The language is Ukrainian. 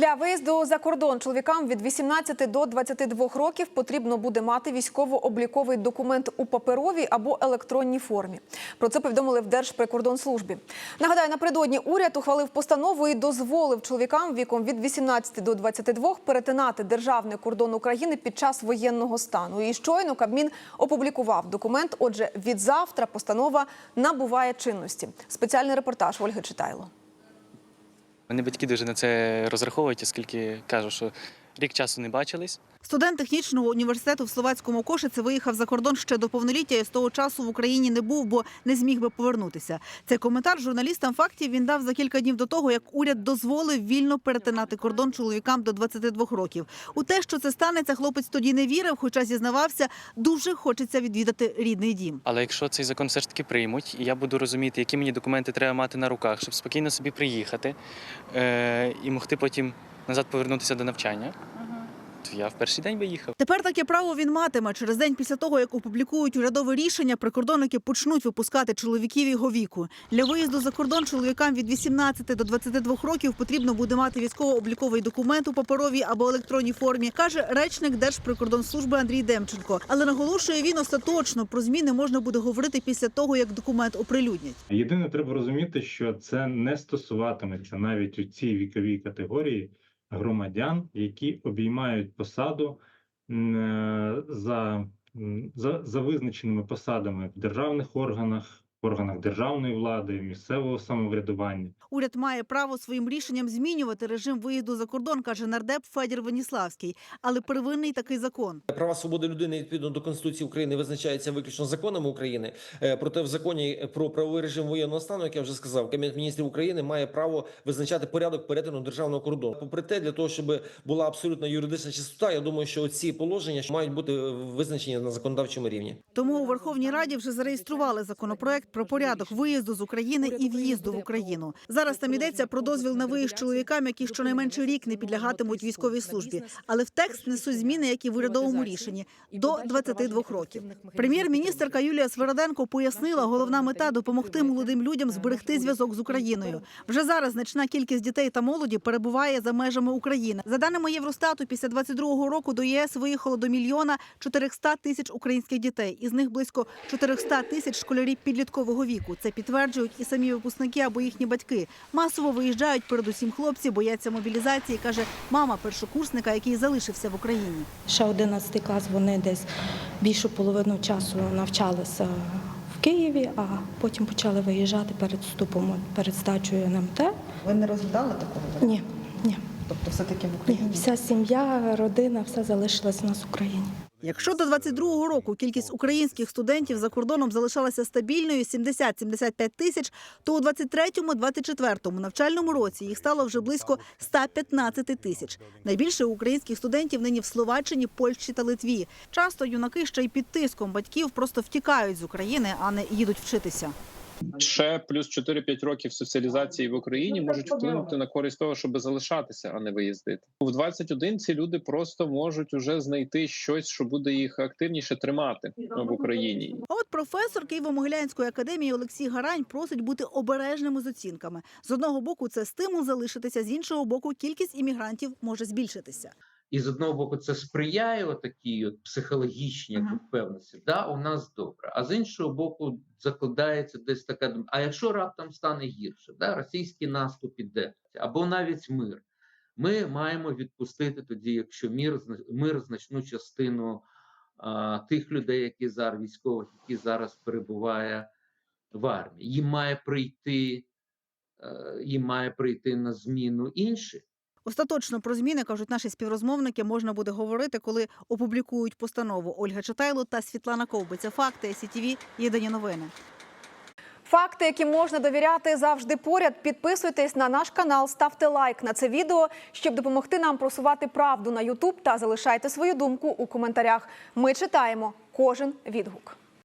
Для виїзду за кордон чоловікам від 18 до 22 років потрібно буде мати військово-обліковий документ у паперовій або електронній формі. Про це повідомили в Держприкордонслужбі. Нагадаю, напередодні уряд ухвалив постанову і дозволив чоловікам віком від 18 до 22 перетинати державний кордон України під час воєнного стану. І щойно Кабмін опублікував документ. Отже, від завтра постанова набуває чинності. Спеціальний репортаж Ольги Читайло. Мене батьки дуже на це розраховують, оскільки кажуть, що рік часу не бачились. Студент технічного університету в словацькому Кошиці виїхав за кордон ще до повноліття і з того часу в Україні не був, бо не зміг би повернутися. Цей коментар журналістам фактів він дав за кілька днів до того, як уряд дозволив вільно перетинати кордон чоловікам до 22 років. У те, що це станеться, хлопець тоді не вірив, хоча зізнавався, дуже хочеться відвідати рідний дім. Але якщо цей закон все ж таки приймуть, і я буду розуміти, які мені документи треба мати на руках, щоб спокійно собі приїхати е- і могти потім назад повернутися до навчання, то я в перший день виїхав. Тепер таке право він матиме. Через день після того, як опублікують урядове рішення, прикордонники почнуть випускати чоловіків його віку. Для виїзду за кордон чоловікам від 18 до 22 років потрібно буде мати військово-обліковий документ у паперовій або електронній формі, каже речник Держприкордонслужби Андрій Демченко. Але наголошує він остаточно про зміни можна буде говорити після того, як документ оприлюднять. Єдине, треба розуміти, що це не стосуватиметься навіть у цій віковій категорії громадян, які обіймають посаду е, за, за, за визначеними посадами в державних органах, органах державної влади, місцевого самоврядування. Уряд має право своїм рішенням змінювати режим виїзду за кордон, каже нардеп Федір Веніславський. Але первинний такий закон. Права свободи людини відповідно до Конституції України визначаються виключно законами України. Е, Проте в законі про правовий режим воєнного стану, як я вже сказав, Кабінет міністрів України має право визначати порядок перетину державного кордону. Попри те, для того, щоб була абсолютна юридична чистота, я думаю, що ці положення мають бути визначені на законодавчому рівні. Тому у Верховній Раді вже зареєстрували законопроект про порядок виїзду з України і в'їзду в Україну. Зараз там йдеться про дозвіл на виїзд чоловікам, які щонайменше рік не підлягатимуть військовій службі. Але в текст несуть зміни, які в урядовому рішенні до 22 років. Прем'єр-міністерка Юлія Свероденко пояснила, головна мета допомогти молодим людям зберегти зв'язок з Україною. Вже зараз значна кількість дітей та молоді перебуває за межами України. За даними Євростату, після 22-го року до ЄС виїхало до мільйона 400 тисяч українських дітей. Із них близько 400 тисяч школярів підліткового віку. Це підтверджують і самі випускники або їхні батьки. Масово виїжджають передусім хлопці, бояться мобілізації, каже мама першокурсника, який залишився в Україні. Ще 11 клас вони десь більшу половину часу навчалися в Києві, а потім почали виїжджати перед вступом, перед здачею НМТ. Ви не розглядали такого? Ні, ні, Тобто все-таки в ні. Україні? Вся сім'я, родина, все залишилась у нас в Україні. Якщо до 22-го року кількість українських студентів за кордоном залишалася стабільною 70-75 тисяч, то у 23-24 навчальному році їх стало вже близько 115 тисяч. Найбільше українських студентів нині в Словаччині, Польщі та Литві. Часто юнаки ще й під тиском батьків просто втікають з України, а не їдуть вчитися. Ще плюс 4-5 років соціалізації в Україні можуть вплинути на користь того, щоб залишатися, а не виїздити. В 21 ці люди просто можуть уже знайти щось, що буде їх активніше тримати в Україні. А от професор Києво-Могилянської академії Олексій Гарань просить бути обережними з оцінками. З одного боку, це стимул залишитися, з іншого боку, кількість іммігрантів може збільшитися. І з одного боку, це сприяє отакій от психологічній uh впевненості. Да, у нас добре. А з іншого боку, закладається десь така думка, а якщо раптом стане гірше, да, російський наступ іде, або навіть мир. Ми маємо відпустити тоді, якщо мир, мир значну частину а, тих людей, які зараз військових, які зараз перебуває в армії. Їм має прийти, е, їм має прийти на зміну інших. Остаточно про зміни кажуть наші співрозмовники. Можна буде говорити, коли опублікують постанову. Ольга Читайло та Світлана Ковбиця. Факти СІТВ. Єдині новини. Факти, які можна довіряти, завжди поряд. Підписуйтесь на наш канал, ставте лайк на це відео, щоб допомогти нам просувати правду на Ютуб та залишайте свою думку у коментарях. Ми читаємо кожен відгук.